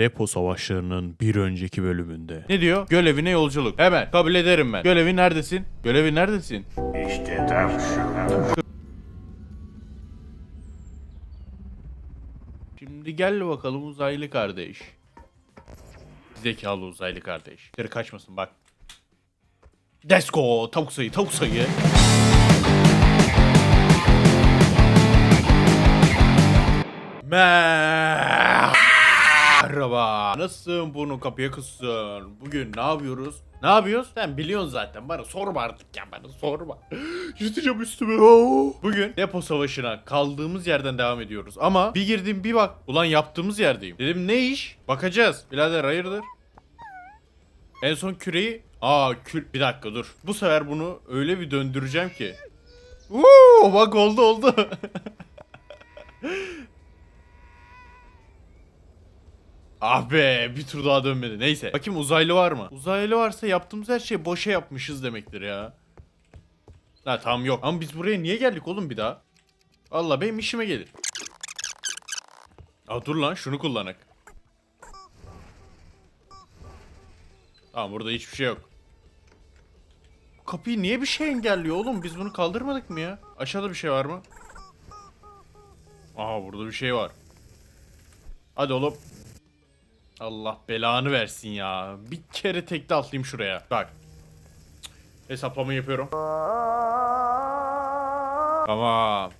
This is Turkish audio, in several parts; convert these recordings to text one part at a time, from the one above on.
Depo savaşlarının bir önceki bölümünde. Ne diyor? Görevine yolculuk. Hemen kabul ederim ben. Görevi neredesin? Görevi neredesin? İşte tam şurada. Şimdi gel bakalım uzaylı kardeş. Zekalı uzaylı kardeş. Geri kaçmasın bak. Let's go. Tavuk sayı, tavuk sayı. Merhaba. Nasılsın bunu kapıya kızsın? Bugün ne yapıyoruz? Ne yapıyoruz? Sen biliyorsun zaten. Bana sorma artık ya bana sorma. Yutacağım üstüme. Bugün depo savaşına kaldığımız yerden devam ediyoruz. Ama bir girdim bir bak. Ulan yaptığımız yerdeyim. Dedim ne iş? Bakacağız. Birader hayırdır? En son küreyi... Aa kür... Bir dakika dur. Bu sefer bunu öyle bir döndüreceğim ki. Uuu bak oldu oldu. Ah be bir tur daha dönmedi. Neyse. Bakayım uzaylı var mı? Uzaylı varsa yaptığımız her şeyi boşa yapmışız demektir ya. Ha tamam yok. Ama biz buraya niye geldik oğlum bir daha? Allah benim işime gelir. Aa dur lan şunu kullanak. Tamam burada hiçbir şey yok. Kapıyı niye bir şey engelliyor oğlum? Biz bunu kaldırmadık mı ya? Aşağıda bir şey var mı? Aha burada bir şey var. Hadi oğlum. Allah belanı versin ya. Bir kere tekte atlayayım şuraya. Bak. Hesaplama yapıyorum. Tamam.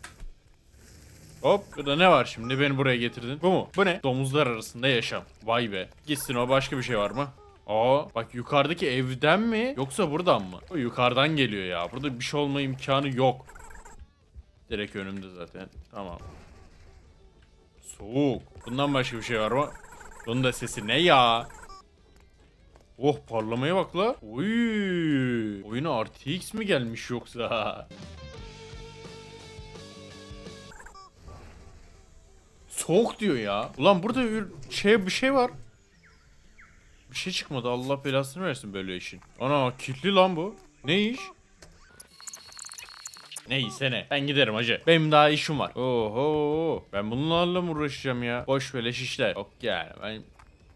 Hop burada ne var şimdi beni buraya getirdin? Bu mu? Bu ne? Domuzlar arasında yaşam. Vay be. Gitsin o başka bir şey var mı? Aa bak yukarıdaki evden mi yoksa buradan mı? O yukarıdan geliyor ya. Burada bir şey olma imkanı yok. Direkt önümde zaten. Tamam. Soğuk. Bundan başka bir şey var mı? Bunun da sesi ne ya? Oh parlamaya bak la. Oy. Oyuna RTX mi gelmiş yoksa? Soğuk diyor ya. Ulan burada bir şey bir şey var. Bir şey çıkmadı. Allah belasını versin böyle işin. Ana kilitli lan bu. Ne iş? Neyse ne. Ben giderim hacı. Benim daha işim var. Oho. Ben bunlarla mı uğraşacağım ya? Boş beleş işler. Yok yani. Ben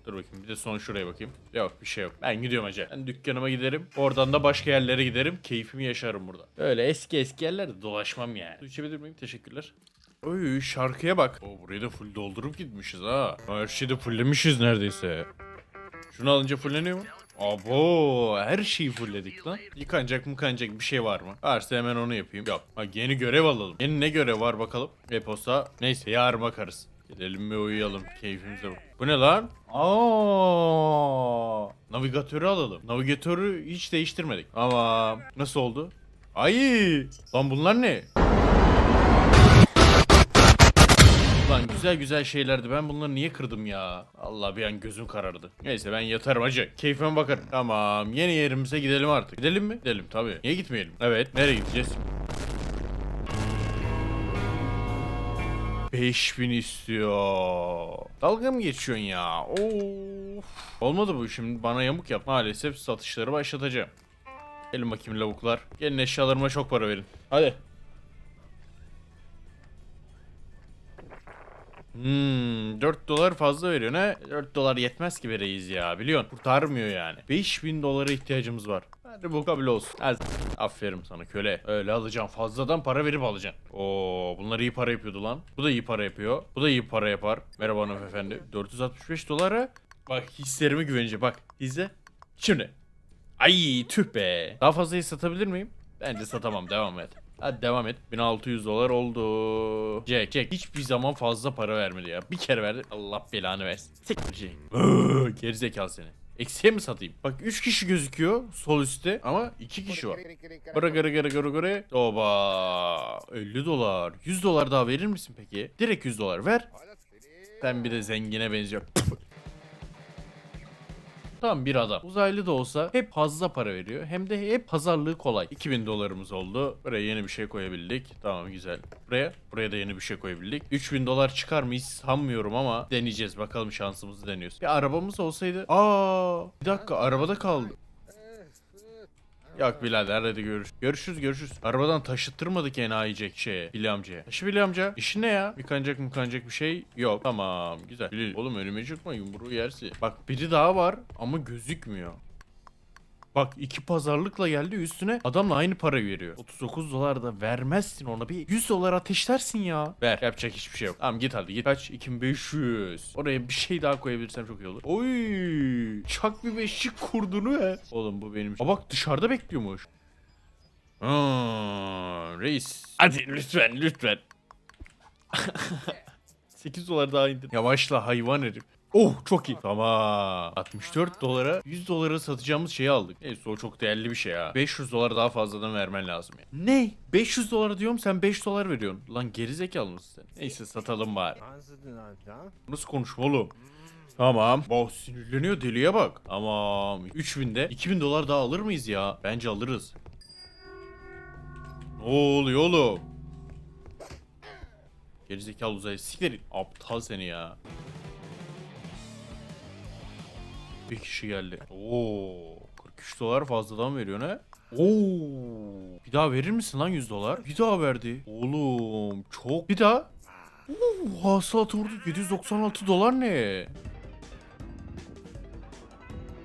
Dur bakayım bir de son şuraya bakayım. Yok bir şey yok. Ben gidiyorum hacı. Ben dükkanıma giderim. Oradan da başka yerlere giderim. Keyfimi yaşarım burada. Öyle eski eski yerlerde dolaşmam yani. Su içebilir miyim? Teşekkürler. Oy şarkıya bak. O burayı da full doldurup gitmişiz ha. Her şeyi de fulllemişiz neredeyse. Şunu alınca fulleniyor mu? Abo her şeyi fullledik lan. Yıkanacak mıkanacak bir şey var mı? Varsa hemen onu yapayım. Yok. Ha, yeni görev alalım. Yeni ne görev var bakalım. E-posta. Neyse yarın bakarız. Gidelim ve uyuyalım. Keyfimize bak. Bu ne lan? Aa, navigatörü alalım. Navigatörü hiç değiştirmedik. Ama nasıl oldu? Ay! Lan bunlar ne? Lan güzel güzel şeylerdi. Ben bunları niye kırdım ya? Allah bir an gözüm karardı. Neyse ben yatarım hacı. Keyfime bakarım. Tamam yeni yerimize gidelim artık. Gidelim mi? Gidelim tabii. Niye gitmeyelim? Evet. Nereye gideceğiz? 5000 istiyor. Dalga mı geçiyorsun ya? Of. Olmadı bu şimdi bana yamuk yap. Maalesef satışları başlatacağım. Gelin bakayım lavuklar. Gelin eşyalarıma çok para verin. Hadi. Hmm, 4 dolar fazla veriyor ne? 4 dolar yetmez ki vereyiz ya biliyorsun. Kurtarmıyor yani. 5000 dolara ihtiyacımız var. Hadi bu kabul olsun. Hadi. Aferin sana köle. Öyle alacağım. Fazladan para verip alacaksın. Oo, bunlar iyi para yapıyordu lan. Bu da iyi para yapıyor. Bu da iyi para yapar. Merhaba hanımefendi. 465 dolara. Bak hislerime güvenince bak. İzle. Şimdi. Ay tüh be. Daha fazlayı satabilir miyim? Bence satamam. Devam et. Hadi devam et. 1600 dolar oldu. Jack, Jack hiçbir zaman fazla para vermedi ya. Bir kere verdi. Allah belanı versin. Siktir Jack. Gerizekalı seni. Eksiye mi satayım? Bak 3 kişi gözüküyor sol üstte ama 2 kişi var. Gara gara gara gara gara. Oba. 50 dolar. 100 dolar daha verir misin peki? Direkt 100 dolar ver. Sen bir de zengine benziyor. Tam bir adam. Uzaylı da olsa hep fazla para veriyor. Hem de hep pazarlığı kolay. 2000 dolarımız oldu. Buraya yeni bir şey koyabildik. Tamam güzel. Buraya, buraya da yeni bir şey koyabildik. 3000 dolar çıkar mı sanmıyorum ama deneyeceğiz. Bakalım şansımızı deniyoruz. Bir arabamız olsaydı. Aa, bir dakika arabada kaldı. Yok birader hadi görüş. Görüşürüz görüşürüz. Arabadan taşıttırmadık enayicek şeye. Billy amcaya. Taşı Billy amca. İşin ne ya? Yıkanacak mıkanacak bir şey yok. Tamam güzel. Billy oğlum önüme çıkma yumruğu yersin. Bak biri daha var ama gözükmüyor. Bak iki pazarlıkla geldi üstüne adamla aynı parayı veriyor. 39 dolar da vermezsin ona bir 100 dolar ateşlersin ya. Ver yapacak hiçbir şey yok. Tamam git hadi git. Kaç? 2500. Oraya bir şey daha koyabilirsem çok iyi olur. Oy! Çak bir beşik kurdunu he. Oğlum bu benim. Aa bak dışarıda bekliyormuş. Aa, reis. Hadi lütfen lütfen. 8 dolar daha indir. Yavaşla hayvan herif. Oh çok iyi. Tamam. 64 dolara 100 dolara satacağımız şeyi aldık. Neyse o çok değerli bir şey ha. 500 dolar daha fazladan vermen lazım ya. Ne? 500 dolara diyorum sen 5 dolar veriyorsun. Lan gerizekalı mısın sen? Neyse satalım bari. Nasıl konuşma oğlum? Tamam. Bak sinirleniyor deliye bak. Tamam. 3000'de 2000 dolar daha alır mıyız ya? Bence alırız. Ne oluyor oğlum? Gerizekalı uzay siktir. Aptal seni ya. Bir kişi geldi. Oo, 43 dolar fazladan veriyor ne? Oo, bir daha verir misin lan 100 dolar? Bir daha verdi. Oğlum çok. Bir daha. Oo, hasılat vurdu 796 dolar ne?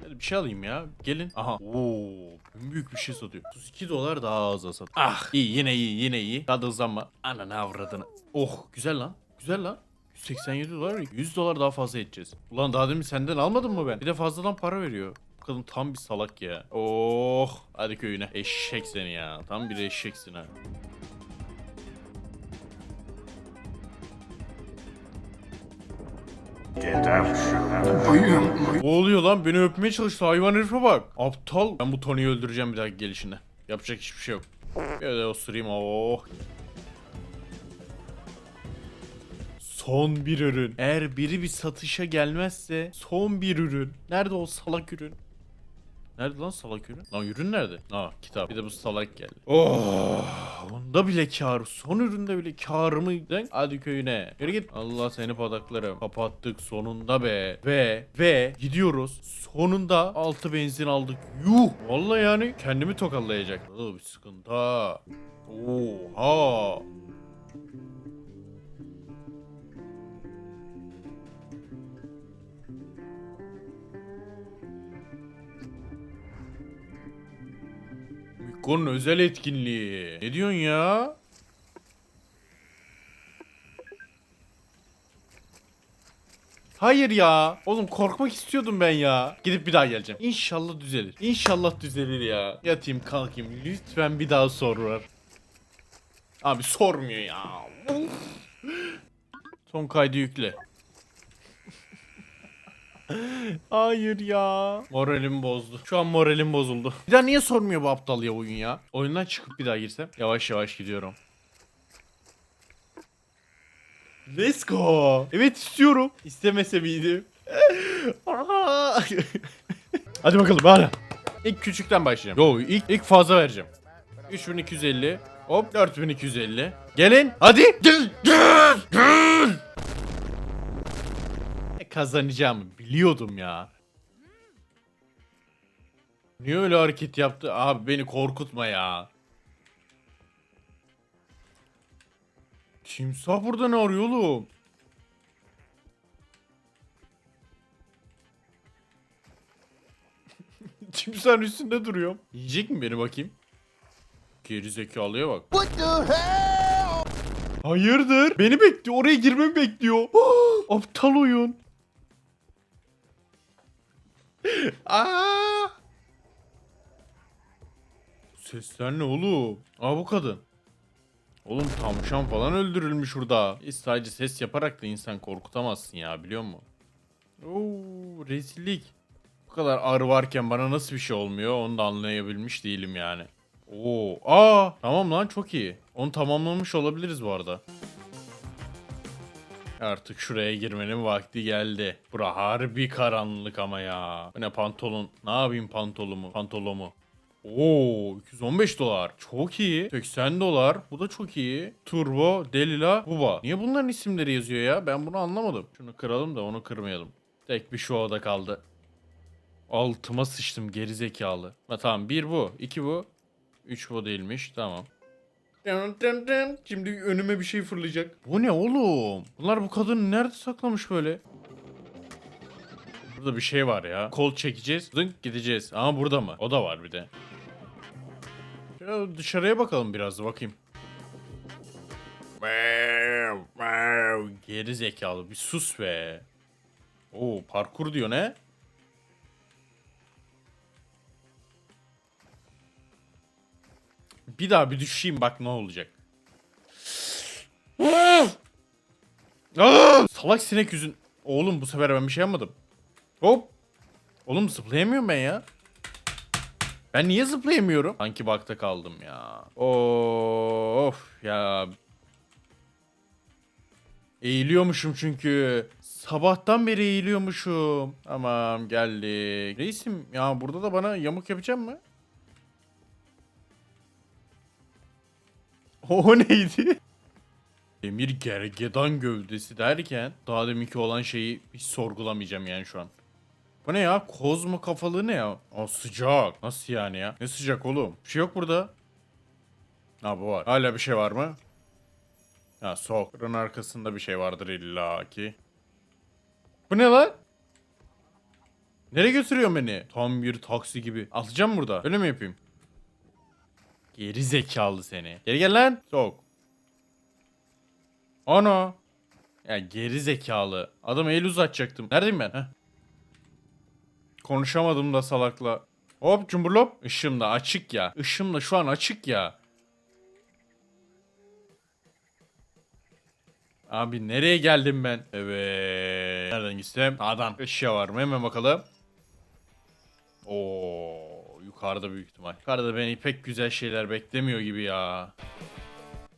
Hadi bir şey alayım ya. Gelin. Aha. Oo, büyük bir şey satıyor. 32 dolar daha az sat. Ah iyi yine iyi yine iyi. Hadi hızlanma. Ananı avradını. Oh güzel lan. Güzel lan. 187 dolar 100 dolar daha fazla edeceğiz. Ulan daha demin senden almadım mı ben? Bir de fazladan para veriyor. Kadın tam bir salak ya. Oh hadi köyüne. Eşek seni ya. Tam bir eşeksin ha. Ne oluyor lan? Beni öpmeye çalıştı hayvan herife bak. Aptal. Ben bu Tony'yi öldüreceğim bir daha gelişinde. Yapacak hiçbir şey yok. Böyle osurayım oh. Son bir ürün. Eğer biri bir satışa gelmezse son bir ürün. Nerede o salak ürün? Nerede lan salak ürün? Lan ürün nerede? Aa kitap. Bir de bu salak geldi. Oh, onda bile kar. Son üründe bile karımı. Lan Hadi köyüne. Yürü git. Allah seni padaklarım. Kapattık sonunda be. Ve ve gidiyoruz. Sonunda altı benzin aldık. Yuh. Vallahi yani kendimi tokallayacak. Oo, bir sıkıntı. ha. Oha. Mikko'nun özel etkinliği. Ne diyorsun ya? Hayır ya. Oğlum korkmak istiyordum ben ya. Gidip bir daha geleceğim. İnşallah düzelir. İnşallah düzelir ya. Yatayım kalkayım. Lütfen bir daha sor var. Abi sormuyor ya. Son kaydı yükle. Hayır ya. Moralim bozdu. Şu an moralim bozuldu. Bir daha niye sormuyor bu aptal ya oyun ya? Oyundan çıkıp bir daha girsem. Yavaş yavaş gidiyorum. Let's go. Evet istiyorum. İstemese miydim? Hadi bakalım hala. İlk küçükten başlayacağım. Yo ilk, ilk fazla vereceğim. 3250. Hop 4250. Gelin. Hadi. Gel. Gel. Gel. Kazanacağımı biliyordum ya. Niye öyle hareket yaptı? Abi beni korkutma ya. Timsah burada ne arıyor oğlum? Timsahın üstünde duruyorum. Yiyecek mi beni bakayım? Geri zekalıya bak. Hayırdır? Beni bekliyor. Oraya girmemi bekliyor. Aptal oyun. Aa! Sesler ne oğlum? Aa bu kadın. Oğlum tavşan falan öldürülmüş burada. Hiç sadece ses yaparak da insan korkutamazsın ya biliyor musun? Oo rezillik. Bu kadar arı varken bana nasıl bir şey olmuyor onu da anlayabilmiş değilim yani. Oo, aa tamam lan çok iyi. Onu tamamlamış olabiliriz bu arada. Artık şuraya girmenin vakti geldi. Bura harbi karanlık ama ya. Bu ne pantolon? Ne yapayım pantolomu? Pantolomu. Oo 215 dolar. Çok iyi. 80 dolar. Bu da çok iyi. Turbo, Delila, Buba. Niye bunların isimleri yazıyor ya? Ben bunu anlamadım. Şunu kıralım da onu kırmayalım. Tek bir şu oda kaldı. Altıma sıçtım geri zekalı. Ha, tamam bir bu, iki bu, üç bu değilmiş. Tamam. Şimdi önüme bir şey fırlayacak. Bu ne oğlum? Bunlar bu kadını nerede saklamış böyle? Burada bir şey var ya. Kol çekeceğiz. Zınk gideceğiz. Ama burada mı? O da var bir de. Ya dışarıya bakalım biraz bakayım. Geri zekalı bir sus be. Oo parkur diyor ne? Bir daha bir düşeyim bak ne olacak. Salak sinek yüzün. Oğlum bu sefer ben bir şey yapmadım. Hop. Oğlum zıplayamıyorum ben ya. Ben niye zıplayamıyorum? Sanki bakta kaldım ya. Of ya. Eğiliyormuşum çünkü. Sabahtan beri eğiliyormuşum. Tamam geldik. Reisim ya burada da bana yamuk yapacak mı? O neydi? Demir gergedan gövdesi derken daha deminki olan şeyi hiç sorgulamayacağım yani şu an. Bu ne ya? Koz mu kafalı ne ya? Aa sıcak. Nasıl yani ya? Ne sıcak oğlum? Bir şey yok burada. Ha bu var. Hala bir şey var mı? Ha soğuk. Arkasında bir şey vardır illa ki. Bu ne lan? Nereye götürüyorsun beni? Tam bir taksi gibi. Atacağım burada. Öyle mi yapayım? Geri zekalı seni. Geri gel lan. Soğuk. Ana. Ya geri zekalı. Adam el uzatacaktım. Neredeyim ben? Heh. Konuşamadım da salakla. Hop cumburlop. Işığım da açık ya. Işığım da şu an açık ya. Abi nereye geldim ben? Evet. Nereden gitsem? Sağdan. Eşya var mı? Hemen bakalım. Oo, yukarıda büyük ihtimal. Yukarıda beni pek güzel şeyler beklemiyor gibi ya.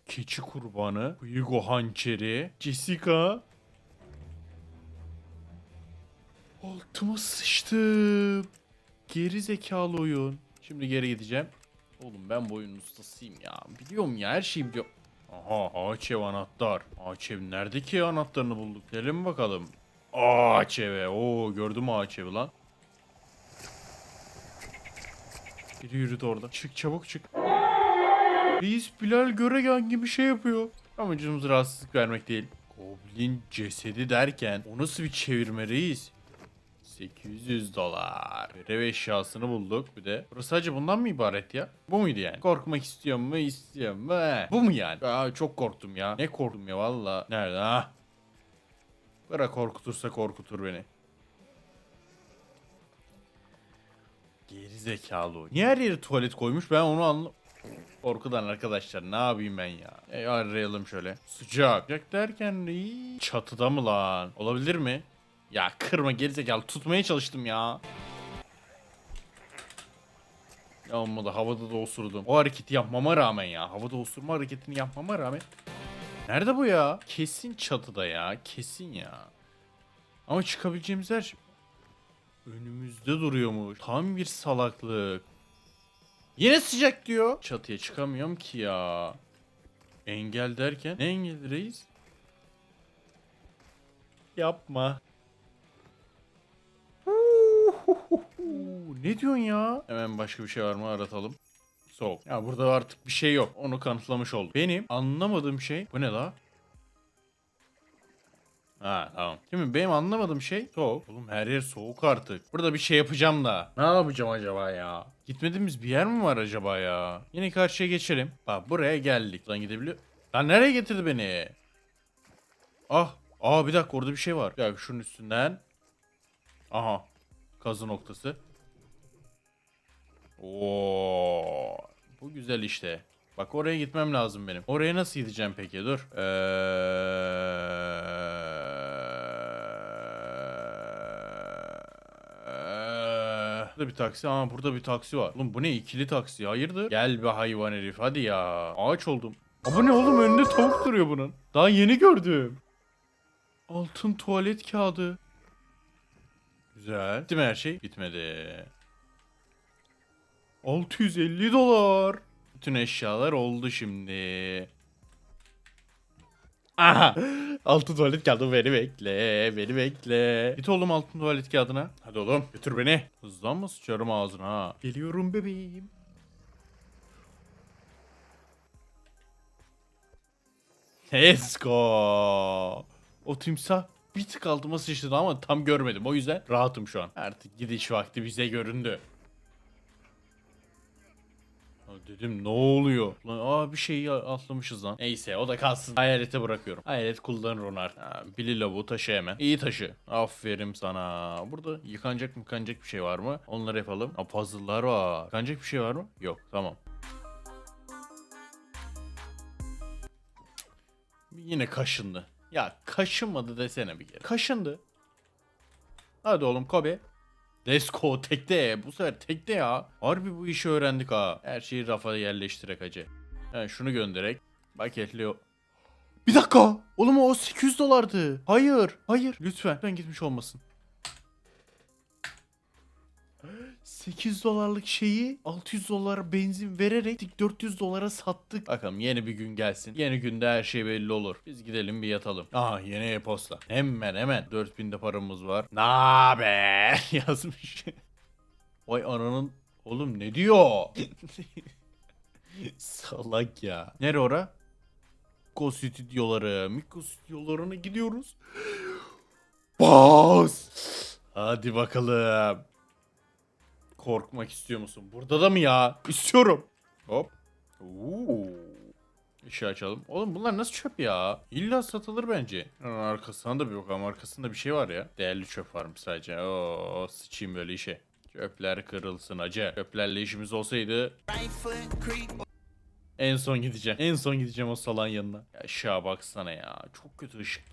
Keçi kurbanı, Hugo hançeri, Jessica. Altıma sıçtım. Geri zekalı oyun. Şimdi geri gideceğim. Oğlum ben bu oyunun ustasıyım ya. Biliyorum ya her şeyi biliyorum. Aha ağaç ev anahtar. Ağaç ev nerede ki anahtarını bulduk? Gidelim bakalım. Ağaç eve. Oo gördüm ağaç evi lan. Biri yürüdü orada. Çık çabuk çık. Reis Bilal Göregan gibi şey yapıyor. Amacımız rahatsızlık vermek değil. Goblin cesedi derken o nasıl bir çevirme reis? 800 dolar. Görev eşyasını bulduk bir de. Burası sadece bundan mı ibaret ya? Bu muydu yani? Korkmak istiyor mu? İstiyor mu? Bu mu yani? Aa, çok korktum ya. Ne korktum ya valla. Nerede ha? Bırak korkutursa korkutur beni. Geri zekalı. Niye her yere tuvalet koymuş ben onu anlam... Korkudan arkadaşlar ne yapayım ben ya. E, arayalım şöyle. Sıcak. Sıcak derken iyi. Çatıda mı lan? Olabilir mi? Ya kırma gerizekalı tutmaya çalıştım ya. Ya olmadı havada da osurdum. O hareketi yapmama rağmen ya. Havada osurma hareketini yapmama rağmen. Nerede bu ya? Kesin çatıda ya. Kesin ya. Ama çıkabileceğimiz her şey. Önümüzde duruyormuş. Tam bir salaklık. Yine sıcak diyor. Çatıya çıkamıyorum ki ya. Engel derken ne engel reis? Yapma. ne diyorsun ya? Hemen başka bir şey var mı aratalım. Soğuk. Ya burada artık bir şey yok. Onu kanıtlamış olduk. Benim anlamadığım şey bu ne la? Ha tamam. Şimdi benim anlamadığım şey soğuk. Oğlum her yer soğuk artık. Burada bir şey yapacağım da. Ne yapacağım acaba ya? Gitmediğimiz bir yer mi var acaba ya? Yine karşıya geçelim. Bak buraya geldik. Lan gidebiliyor. Lan nereye getirdi beni? Ah. Aa bir dakika orada bir şey var. Ya şunun üstünden. Aha. Kazı noktası. Oo. Bu güzel işte. Bak oraya gitmem lazım benim. Oraya nasıl gideceğim peki? Dur. Eee... Burada bir taksi. Aa burada bir taksi var. Oğlum bu ne ikili taksi? Hayırdır? Gel be hayvan herif hadi ya. Ağaç oldum. Bu ne oğlum önünde tavuk duruyor bunun. Daha yeni gördüm. Altın tuvalet kağıdı. Güzel. Bitti mi her şey? Bitmedi. 650 dolar. Bütün eşyalar oldu şimdi. Aha. Altın tuvalet kağıdı beni bekle. Beni bekle. Git oğlum altın tuvalet kağıdına. Hadi oğlum götür beni. Hızlanma sıçarım ağzına ha. Geliyorum bebeğim. Let's go. O timsah bir tık altıma sıçradı ama tam görmedim. O yüzden rahatım şu an. Artık gidiş vakti bize göründü. Dedim ne oluyor? Lan aa bir şeyi atlamışız lan. Neyse o da kalsın. Hayalete bırakıyorum. Hayalet kullanır onu artık. Ha, Billy lavuğu taşı hemen. İyi taşı. Aferin sana. Burada yıkanacak mı yıkanacak bir şey var mı? Onları yapalım. Ha puzzle'lar var. Yıkanacak bir şey var mı? Yok tamam. Yine kaşındı. Ya kaşınmadı desene bir kere. Kaşındı. Hadi oğlum Kobe. Let's go tekte. Bu sefer tekte ya. Harbi bu işi öğrendik ha. Her şeyi rafa yerleştirek hacı. Yani şunu gönderek. Paketli. Bir dakika. Oğlum o 800 dolardı. Hayır. Hayır. Lütfen. Ben gitmiş olmasın. 800 dolarlık şeyi 600 dolara benzin vererek 400 dolara sattık. Bakalım yeni bir gün gelsin. Yeni günde her şey belli olur. Biz gidelim bir yatalım. Aa yeni e-posta. Hemen hemen 4000 de paramız var. Naber yazmış. Vay ananın oğlum ne diyor? Salak ya. Nere ora? Mikro stüdyoları. Mikro stüdyolarına gidiyoruz. Bas. Hadi bakalım. Korkmak istiyor musun? Burada da mı ya? İstiyorum. Hop. Oo. İşi açalım. Oğlum bunlar nasıl çöp ya? İlla satılır bence. Arkasında da bir bakalım. Arkasında bir şey var ya. Değerli çöp varmış sadece. Oo sıçayım böyle işe. Çöpler kırılsın acı. Çöplerle işimiz olsaydı en son gideceğim. En son gideceğim o salan yanına. Ya aşağı baksana ya. Çok kötü ışık.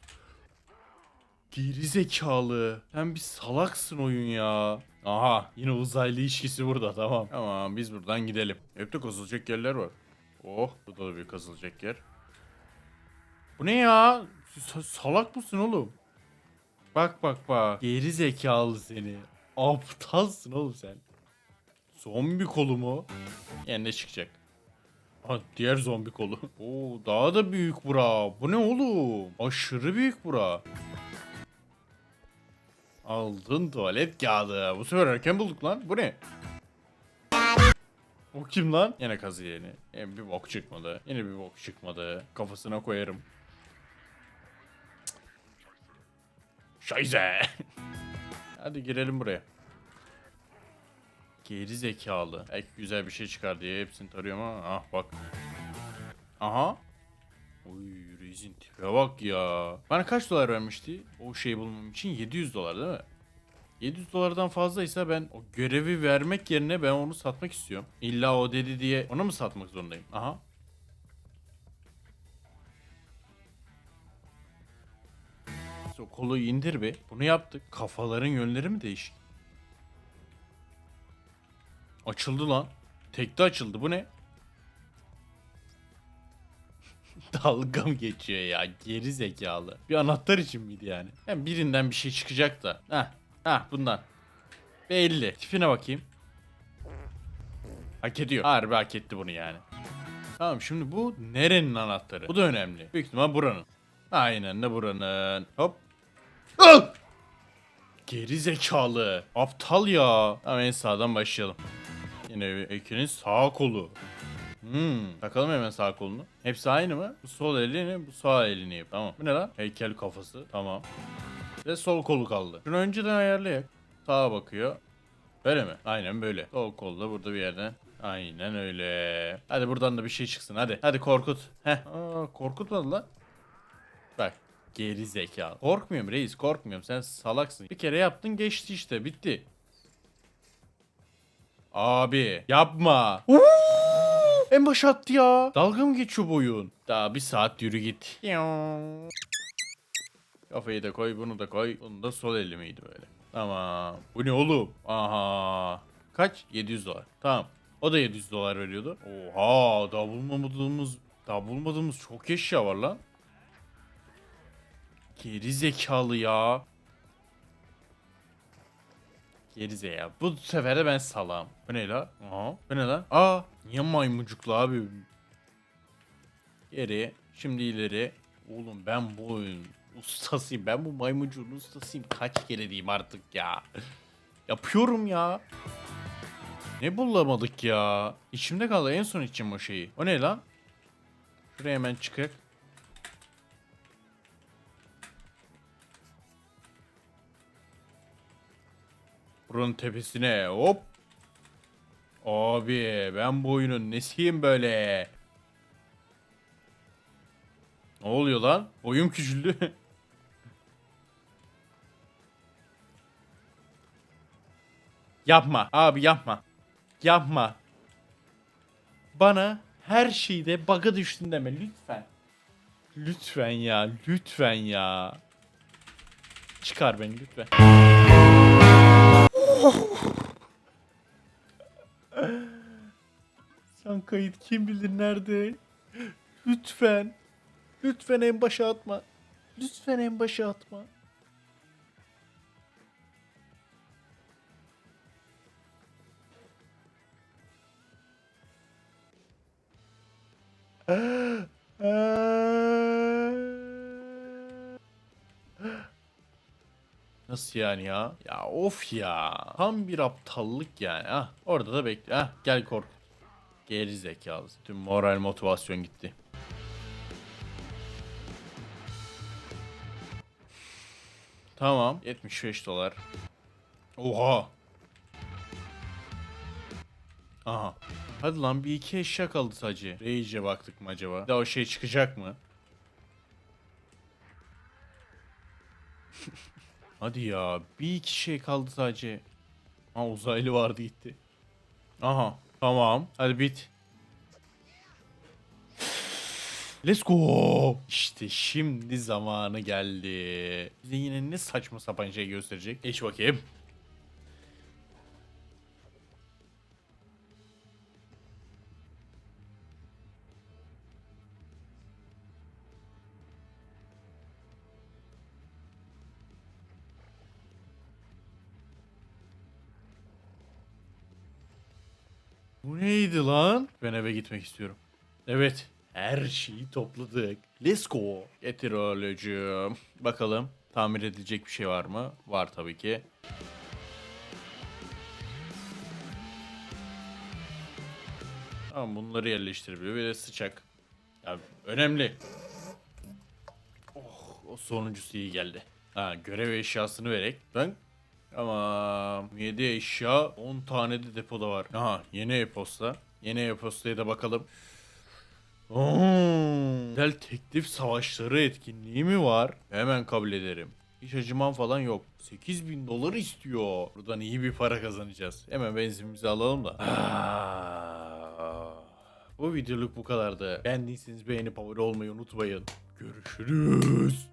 Geri zekalı. Sen bir salaksın oyun ya. Aha yine uzaylı ilişkisi burada tamam. Tamam biz buradan gidelim. Hep de kazılacak yerler var. Oh burada da bir kazılacak yer. Bu ne ya? Sa- salak mısın oğlum? Bak bak bak. Geri zekalı seni. Aptalsın oğlum sen. Zombi kolu mu? Yani ne çıkacak? Ha diğer zombi kolu. Oo daha da büyük bura. Bu ne oğlum? Aşırı büyük bura. Aldın tuvalet kağıdı. Bu sefer erken bulduk lan. Bu ne? O kim lan? Yine kazı yeni. Yine bir bok çıkmadı. Yine bir bok çıkmadı. Kafasına koyarım. Şayze. Hadi girelim buraya. Geri zekalı. Belki güzel bir şey çıkar diye hepsini tarıyorum ama ah bak. Aha. Uy Reis'in tipe bak ya. Bana kaç dolar vermişti o şeyi bulmam için? 700 dolar değil mi? 700 dolardan fazlaysa ben o görevi vermek yerine ben onu satmak istiyorum. İlla o dedi diye ona mı satmak zorundayım? Aha. O kolu indir bir. Bunu yaptık. Kafaların yönleri mi değişik? Açıldı lan. Tekte açıldı. Bu ne? Dalga mı geçiyor ya? Geri zekalı. Bir anahtar için miydi yani? Hem birinden bir şey çıkacak da. Heh. Heh bundan. Belli. Tipine bakayım. Hak ediyor. Harbi hak etti bunu yani. Tamam şimdi bu nerenin anahtarı? Bu da önemli. Büyük ihtimal buranın. Aynen de buranın. Hop. Ah! Geri zekalı. Aptal ya. Tamam en sağdan başlayalım. Yine Ekin'in sağ kolu. Hmm. Takalım hemen sağ kolunu. Hepsi aynı mı? Bu sol elini, bu sağ elini yap. Tamam. Bu ne lan? Heykel kafası. Tamam. Ve sol kolu kaldı. Şunu önceden ayarlayak. Sağa bakıyor. Böyle mi? Aynen böyle. Sol kol da burada bir yerden. Aynen öyle. Hadi buradan da bir şey çıksın hadi. Hadi korkut. Heh. Aa, korkutmadı lan. Bak. Geri zekalı. Korkmuyorum reis korkmuyorum. Sen salaksın. Bir kere yaptın geçti işte. Bitti. Abi yapma. En başa attı ya. Dalga mı geçiyor bu oyun? Daha bir saat yürü git. Kafayı da koy, bunu da koy. Bunu da sol eli miydi böyle? Tamam. Bu ne oğlum? Aha. Kaç? 700 dolar. Tamam. O da 700 dolar veriyordu. Oha, daha bulmadığımız, daha bulmadığımız çok eşya var lan. Geri zekalı ya. Gerize ya. Bu sefer de ben salam. Bu ne la? Aha. Bu ne lan? Aa. Niye maymuncuklu abi? Geri. Şimdi ileri. Oğlum ben bu oyun ustasıyım. Ben bu maymuncuğun ustasıyım. Kaç kere diyeyim artık ya. Yapıyorum ya. Ne bulamadık ya? İçimde kaldı en son içim o şeyi. O ne lan? Şuraya hemen çıkak. Buranın tepesine hop. Abi ben bu oyunun nesiyim böyle? Ne oluyor lan? Oyun küçüldü. yapma abi yapma. Yapma. Bana her şeyde bug'a düştün deme lütfen. Lütfen ya, lütfen ya. Çıkar beni lütfen. Sen kayıt kim bilir nerede? Lütfen. Lütfen en başa atma. Lütfen en başa atma. Nasıl yani ya? Ya of ya. Tam bir aptallık yani. Ha, orada da bekle. Ha, gel kork. Geri zekalı. Tüm moral motivasyon gitti. Tamam. 75 dolar. Oha. Aha. Hadi lan bir iki eşya kaldı sadece. Rage'e baktık mı acaba? Bir daha o şey çıkacak mı? Hadi ya bir iki şey kaldı sadece. Ha uzaylı vardı gitti. Aha tamam hadi bit. Let's go. İşte şimdi zamanı geldi. Bize yine ne saçma sapan şey gösterecek. Geç bakayım. Neydi lan? Ben eve gitmek istiyorum. Evet. Her şeyi topladık. Let's go. Getir oğlucuğum. Bakalım tamir edilecek bir şey var mı? Var tabii ki. Tamam bunları yerleştirebiliyor. Bir de sıçak. Ya önemli. Oh o sonuncusu iyi geldi. Ha görev eşyasını vererek. Ben Tamam. 7 eşya 10 tane de depoda var. Aha yeni e-posta. Yeni e-postaya da bakalım. Oo, güzel teklif savaşları etkinliği mi var? Hemen kabul ederim. Hiç acımam falan yok. 8000 dolar istiyor. Buradan iyi bir para kazanacağız. Hemen benzinimizi alalım da. Ah. Bu videoluk bu kadardı. Beğendiyseniz beğenip abone olmayı unutmayın. Görüşürüz.